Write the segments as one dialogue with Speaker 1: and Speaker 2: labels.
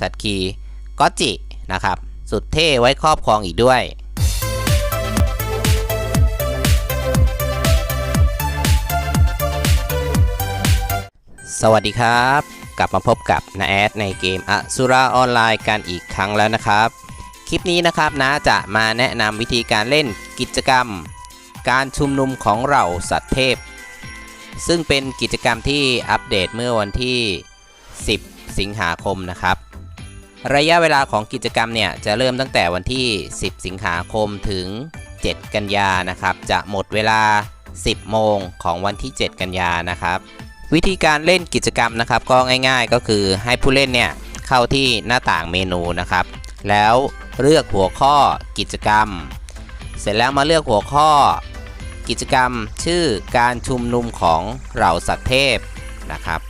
Speaker 1: สัตว์คีก็จินะครับ สุดเท่ไว้ครอบครองอีกด้วย สวัสดีครับ กลับมาพบกับนาแอดในเกมอสุราออนไลน์กันอีกครั้งแล้วนะครับ คลิปนี้นะครับนะจะมาแนะนำวิธีการเล่นกิจกรรม การชุมนุมของเหล่าสัตว์เทพ ซึ่งเป็นกิจกรรมที่อัปเดตเมื่อวันที่ 10 สิงหาคมนะครับ ระยะเวลาของกิจกรรมเนี่ยจะเริ่มตั้งแต่วันที่ 10 สิงหาคมถึง 7 กันยานะครับ จะหมดเวลา 10 โมงของวันที่ 7 กันยานะครับ วิธีการเล่นกิจกรรมนะครับ ก็ง่ายๆก็คือให้ผู้เล่นเนี่ยเข้าที่หน้าต่างเมนูนะครับ แล้วเลือกหัวข้อกิจกรรม เสร็จแล้วมาเลือกหัวข้อกิจกรรมชื่อการชุมนุมของเหล่าสัตว์เทพนะครับ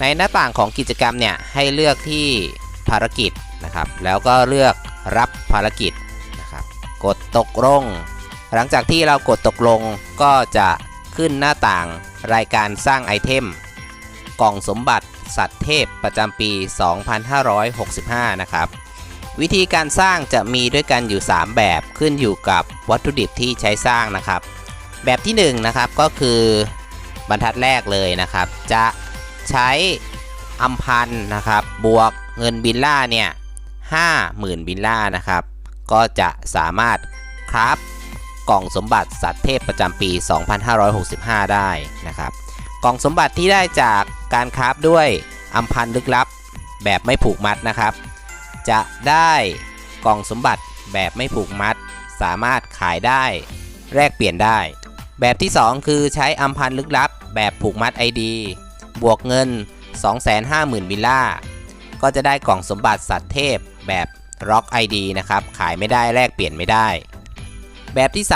Speaker 1: ในหน้าต่างของกิจกรรมเนี่ยให้เลือกที่ภารกิจนะครับ แล้วก็เลือกรับภารกิจนะครับ กดตกลง หลังจากที่เรากดตกลงก็จะขึ้นหน้าต่างรายการสร้างไอเทม กล่องสมบัติสัตว์เทพประจำปี 2565 นะครับ วิธีการสร้างจะมีด้วยกันอยู่ 3 แบบขึ้นอยู่กับวัตถุดิบที่ใช้สร้างนะครับ แบบที่1นงนะครับก็คือบรรทัดแรกเลยนะครับ จะ ใช้อัมพันธ์นะครับ บวกเงินบิลล่าเนี่ย50,000บิลล่านะครับ ก็จะสามารถคราฟกล่องสมบัติสัตว์เทพประจำปี 2565 ได้นะครับ กล่องสมบัติที่ได้จากการคราฟด้วยอัมพันลึกลับแบบไม่ผูกมัดนะครับ จะได้กล่องสมบัติแบบไม่ผูกมัด สามารถขายได้ แลกเปลี่ยนได้ แบบที่ 2 คือใช้อัมพันธ์ลึกลับแบบผูกมัด ID บวกเงิน 250,000บิลล่า ก็จะได้กล่องสมบัติสัตว์เทพแบบล็อก ID นะครับ ขายไม่ได้แลกเปลี่ยนไม่ได้ แบบที่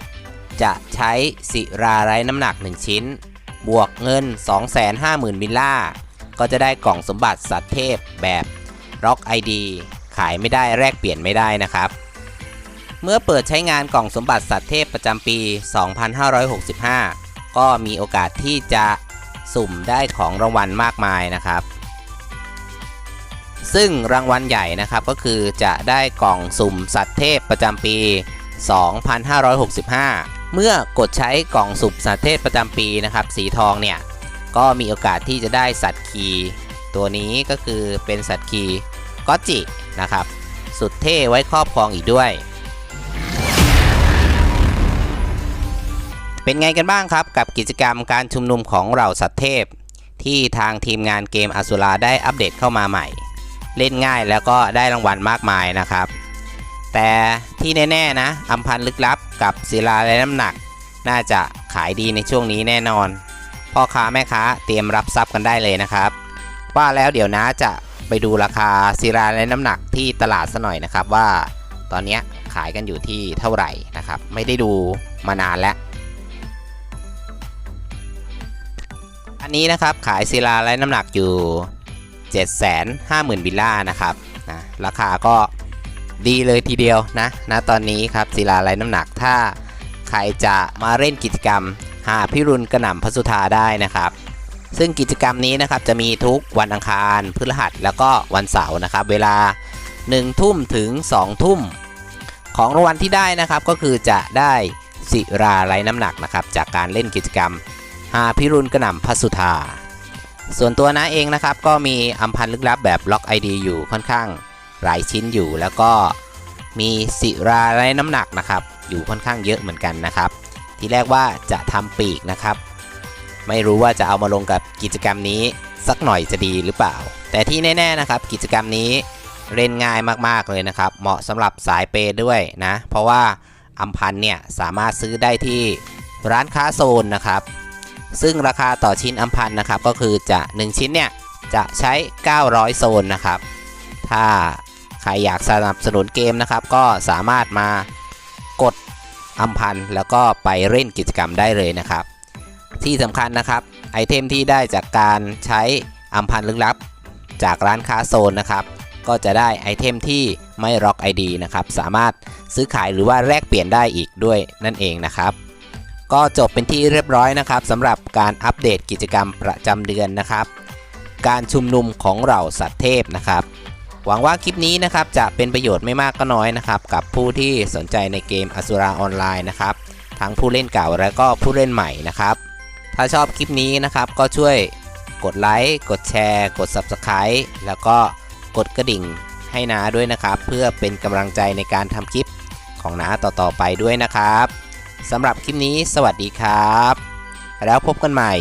Speaker 1: 3 จะใช้ศิราไร้น้ำหนัก 1 ชิ้น บวกเงิน 250,000บิลล่า ก็จะได้กล่องสมบัติสัตว์เทพแบบล็อก ID ขายไม่ได้แลกเปลี่ยนไม่ได้นะครับ เมื่อเปิดใช้งานกล่องสมบัติสัตว์เทพประจำปี 2565 ก็มีโอกาสที่จะ สุ่มได้ของรางวัลมากมายนะครับ ซึ่งรางวัลใหญ่นะครับก็คือจะได้กล่องสุ่มสัตว์เทพประจำปี 2565 เมื่อกดใช้กล่องสุ่มสัตว์เทพประจำปีนะครับสีทองเนี่ยก็มีโอกาสที่จะได้สัตว์คีตัวนี้ก็คือเป็นสัตว์คีก็จินะครับ สุดเท่ไว้ครอบครองอีกด้วย เป็นไงกันบ้างครับกับกิจกรรมการชุมนุมของเหล่าสัตว์เทพ ที่ทางทีมงานเกมอสุราได้อัปเดตเข้ามาใหม่ เล่นง่ายแล้วก็ได้รางวัลมากมายนะครับ แต่ที่แน่ๆนะอัมพันธ์ลึกลับกับศิลาและน้ำหนัก น่าจะขายดีในช่วงนี้แน่นอน พ่อค้าแม่ค้าเตรียมรับทรัพย์กันได้เลยนะครับ ว่าแล้วเดี๋ยวนะจะไปดูราคาศิลาและน้ำหนักที่ตลาดซะหน่อยนะครับว่า ตอนนี้ขายกันอยู่ที่เท่าไหร่นะครับ ไม่ได้ดูมานานแล้ว อันนี้นะครับขายศิลาและน้ำหนักอยู่ 750,000บิลล่านะครับนะราคาก็ดีเลยทีเดียวนะนะตอนนี้ครับศิลาและน้ำหนักถ้าใครจะมาเล่นกิจกรรม หาพิรุณกระหน่ำพระสุธาได้นะครับ ซึ่งกิจกรรมนี้นะครับจะมีทุกวันอังคารพฤหัสแล้วก็วันเสาร์นะครับ เวลา 1 ทุ่มถึง 2 ทุ่ม ของรางวัลที่ได้นะครับก็คือจะได้ศิราไร้น้ำหนักนะครับจากการเล่นกิจกรรม หาพิรุณกระหน่ำพัสุธา ส่วนตัวนะเองนะครับก็มีอัมพันธ์ลึกลับแบบล็อก ID อยู่ค่อนข้างหลายชิ้นอยู่ แล้วก็มีศิราไร้น้ำหนักนะครับ อยู่ค่อนข้างเยอะเหมือนกันนะครับ ทีแรกว่าจะทำปีกนะครับ ไม่รู้ว่าจะเอามาลงกับกิจกรรมนี้สักหน่อยจะดีหรือเปล่า แต่ที่แน่ๆนะครับ กิจกรรมนี้เล่นง่ายมากๆเลยนะครับ เหมาะสำหรับสายเปย์ด้วยนะ เพราะว่าอัมพันธ์เนี่ยสามารถซื้อได้ที่ร้านค้าโซนนะครับ ซึ่งราคาต่อชิ้นอัมพันธ์นะครับ ก็คือจะ 1 ชิ้นเนี่ย จะใช้ 900 โซนนะครับ ถ้าใครอยากสนับสนุนเกมนะครับ ก็สามารถมากดอัมพันธ์แล้วก็ไปเล่นกิจกรรมได้เลยนะครับ ที่สำคัญนะครับ ไอเทมที่ได้จากการใช้อัมพันธ์ลึกลับ จากร้านค้าโซนนะครับก็จะได้ไอเทมที่ไม่ล็อก ID นะครับ สามารถซื้อขายหรือว่าแลกเปลี่ยนได้อีกด้วยนั่นเองนะครับ ก็จบเป็นที่เรียบร้อยนะครับสำหรับการอัปเดตกิจกรรมประจำเดือนนะครับ การชุมนุมของเหล่าสัตว์เทพนะครับ หวังว่าคลิปนี้นะครับจะเป็นประโยชน์ไม่มากก็น้อยนะครับ กับผู้ที่สนใจในเกมอสุราออนไลน์นะครับ ทั้งผู้เล่นเก่าและก็ผู้เล่นใหม่นะครับ ถ้าชอบคลิปนี้นะครับก็ช่วยกดไลค์กดแชร์ กด Subscribe แล้วก็กดกระดิ่งให้นาด้วยนะครับ เพื่อเป็นกำลังใจในการทำคลิปของนาต่อๆไปด้วยนะครับ สำหรับคลิปนี้สวัสดีครับ แล้วพบกันใหม่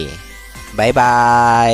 Speaker 1: บ๊ายบาย